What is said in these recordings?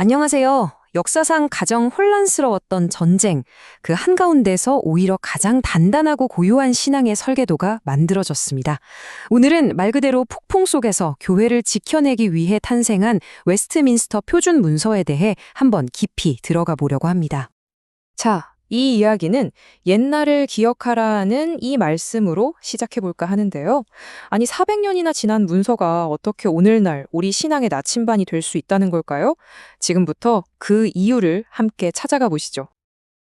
안녕하세요. 역사상 가장 혼란스러웠던 전쟁, 그 한가운데서 오히려 가장 단단하고 고요한 신앙의 설계도가 만들어졌습니다. 오늘은 말 그대로 폭풍 속에서 교회를 지켜내기 위해 탄생한 웨스트민스터 표준 문서에 대해 한번 깊이 들어가 보려고 합니다. 자, 이 이야기는 옛날을 기억하라는 이 말씀으로 시작해 볼까 하는데요. 아니, 400년이나 지난 문서가 어떻게 오늘날 우리 신앙의 나침반이 될 수 있다는 걸까요? 지금부터 그 이유를 함께 찾아가 보시죠.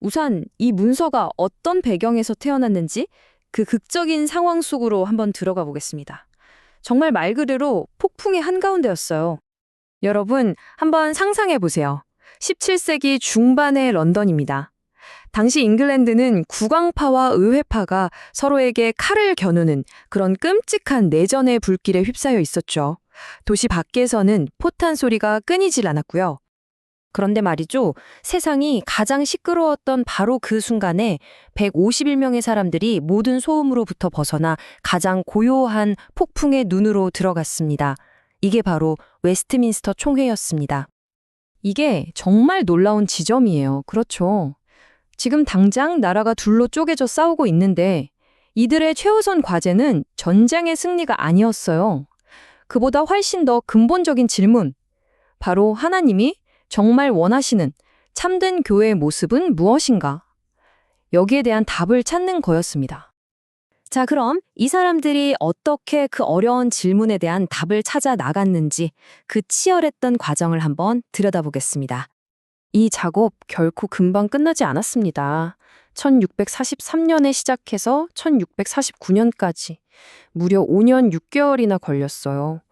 우선 이 문서가 어떤 배경에서 태어났는지 그 극적인 상황 속으로 한번 들어가 보겠습니다. 정말 말 그대로 폭풍의 한가운데였어요. 여러분, 한번 상상해 보세요. 17세기 중반의 런던입니다. 당시 잉글랜드는 국왕파와 의회파가 서로에게 칼을 겨누는 그런 끔찍한 내전의 불길에 휩싸여 있었죠. 도시 밖에서는 포탄 소리가 끊이질 않았고요. 그런데 말이죠. 세상이 가장 시끄러웠던 바로 그 순간에 151명의 사람들이 모든 소음으로부터 벗어나 가장 고요한 폭풍의 눈으로 들어갔습니다. 이게 바로 웨스트민스터 총회였습니다. 이게 정말 놀라운 지점이에요. 그렇죠. 지금 당장 나라가 둘로 쪼개져 싸우고 있는데 이들의 최우선 과제는 전쟁의 승리가 아니었어요. 그보다 훨씬 더 근본적인 질문. 바로 하나님이 정말 원하시는 참된 교회의 모습은 무엇인가? 여기에 대한 답을 찾는 거였습니다. 자, 그럼 이 사람들이 어떻게 그 어려운 질문에 대한 답을 찾아 나갔는지 그 치열했던 과정을 한번 들여다보겠습니다. 이 작업 결코 금방 끝나지 않았습니다. 1643년에 시작해서 1649년까지 무려 5년 6개월이나 걸렸어요.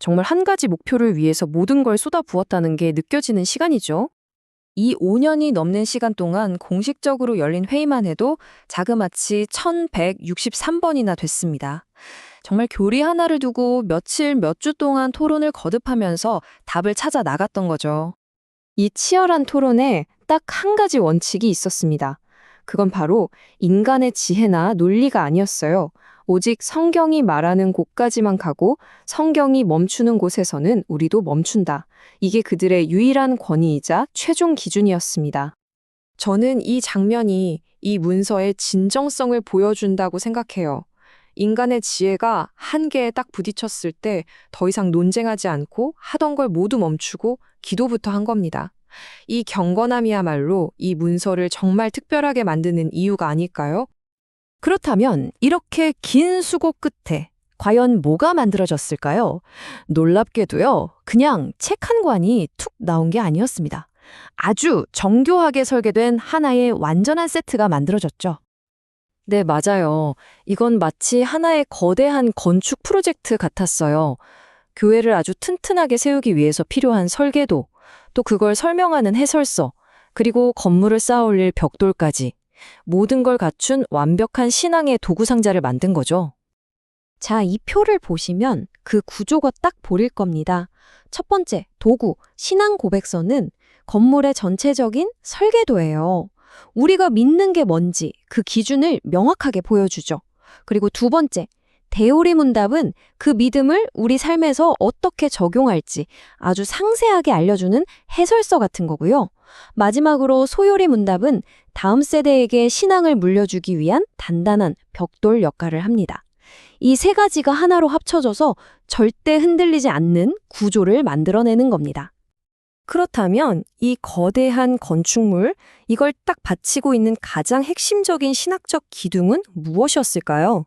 정말 한 가지 목표를 위해서 모든 걸 쏟아부었다는 게 느껴지는 시간이죠. 이 5년이 넘는 시간 동안 공식적으로 열린 회의만 해도 자그마치 1163번이나 됐습니다. 정말 교리 하나를 두고 며칠 몇 주 동안 토론을 거듭하면서 답을 찾아 나갔던 거죠. 이 치열한 토론에 딱 한 가지 원칙이 있었습니다. 그건 바로 인간의 지혜나 논리가 아니었어요. 오직 성경이 말하는 곳까지만 가고 성경이 멈추는 곳에서는 우리도 멈춘다. 이게 그들의 유일한 권위이자 최종 기준이었습니다. 저는 이 장면이 이 문서의 진정성을 보여준다고 생각해요. 인간의 지혜가 한계에 딱 부딪혔을 때 더 이상 논쟁하지 않고 하던 걸 모두 멈추고 기도부터 한 겁니다. 이 경건함이야말로 이 문서를 정말 특별하게 만드는 이유가 아닐까요? 그렇다면 이렇게 긴 수고 끝에 과연 뭐가 만들어졌을까요? 놀랍게도요, 그냥 책 한 권이 툭 나온 게 아니었습니다. 아주 정교하게 설계된 하나의 완전한 세트가 만들어졌죠. 네, 맞아요. 이건 마치 하나의 거대한 건축 프로젝트 같았어요. 교회를 아주 튼튼하게 세우기 위해서 필요한 설계도, 또 그걸 설명하는 해설서, 그리고 건물을 쌓아올릴 벽돌까지 모든 걸 갖춘 완벽한 신앙의 도구 상자를 만든 거죠. 자, 이 표를 보시면 그 구조가 딱 보일 겁니다. 첫 번째, 도구, 신앙 고백서는 건물의 전체적인 설계도예요. 우리가 믿는 게 뭔지 그 기준을 명확하게 보여주죠. 그리고 두 번째, 대오리 문답은 그 믿음을 우리 삶에서 어떻게 적용할지 아주 상세하게 알려주는 해설서 같은 거고요. 마지막으로 소요리 문답은 다음 세대에게 신앙을 물려주기 위한 단단한 벽돌 역할을 합니다. 이 세 가지가 하나로 합쳐져서 절대 흔들리지 않는 구조를 만들어내는 겁니다. 그렇다면 이 거대한 건축물, 이걸 딱 받치고 있는 가장 핵심적인 신학적 기둥은 무엇이었을까요?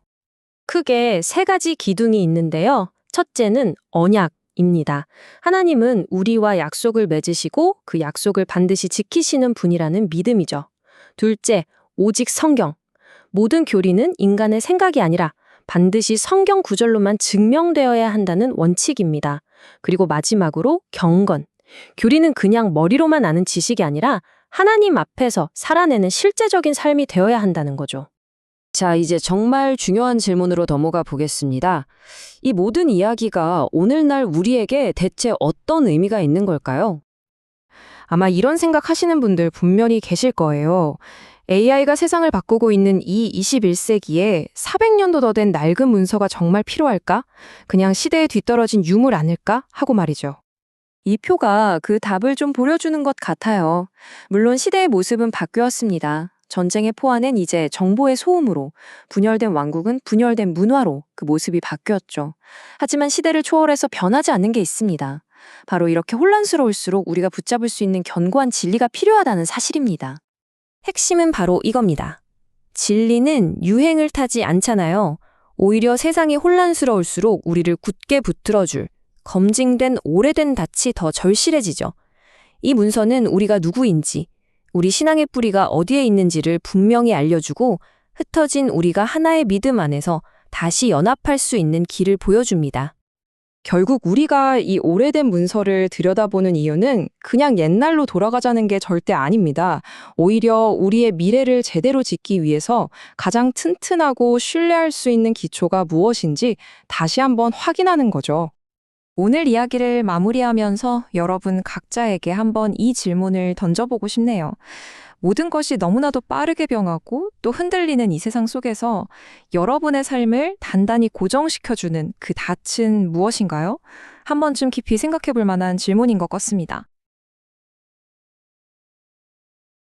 크게 세 가지 기둥이 있는데요. 첫째는 언약입니다. 하나님은 우리와 약속을 맺으시고 그 약속을 반드시 지키시는 분이라는 믿음이죠. 둘째, 오직 성경. 모든 교리는 인간의 생각이 아니라 반드시 성경 구절로만 증명되어야 한다는 원칙입니다. 그리고 마지막으로 경건. 교리는 그냥 머리로만 아는 지식이 아니라 하나님 앞에서 살아내는 실제적인 삶이 되어야 한다는 거죠. 자, 이제 정말 중요한 질문으로 넘어가 보겠습니다. 이 모든 이야기가 오늘날 우리에게 대체 어떤 의미가 있는 걸까요? 아마 이런 생각 하시는 분들 분명히 계실 거예요. AI가 세상을 바꾸고 있는 이 21세기에 400년도 더 된 낡은 문서가 정말 필요할까? 그냥 시대에 뒤떨어진 유물 아닐까? 하고 말이죠. 이 표가 그 답을 좀 보여주는 것 같아요. 물론 시대의 모습은 바뀌었습니다. 전쟁의 포화는 이제 정보의 소음으로, 분열된 왕국은 분열된 문화로 그 모습이 바뀌었죠. 하지만 시대를 초월해서 변하지 않는 게 있습니다. 바로 이렇게 혼란스러울수록 우리가 붙잡을 수 있는 견고한 진리가 필요하다는 사실입니다. 핵심은 바로 이겁니다. 진리는 유행을 타지 않잖아요. 오히려 세상이 혼란스러울수록 우리를 굳게 붙들어줄 검증된 오래된 닻이 더 절실해지죠. 이 문서는 우리가 누구인지, 우리 신앙의 뿌리가 어디에 있는지를 분명히 알려주고 흩어진 우리가 하나의 믿음 안에서 다시 연합할 수 있는 길을 보여줍니다. 결국 우리가 이 오래된 문서를 들여다보는 이유는 그냥 옛날로 돌아가자는 게 절대 아닙니다. 오히려 우리의 미래를 제대로 짓기 위해서 가장 튼튼하고 신뢰할 수 있는 기초가 무엇인지 다시 한번 확인하는 거죠. 오늘 이야기를 마무리하면서 여러분 각자에게 한번 이 질문을 던져보고 싶네요. 모든 것이 너무나도 빠르게 변하고 또 흔들리는 이 세상 속에서 여러분의 삶을 단단히 고정시켜주는 그 닻은 무엇인가요? 한 번쯤 깊이 생각해 볼 만한 질문인 것 같습니다.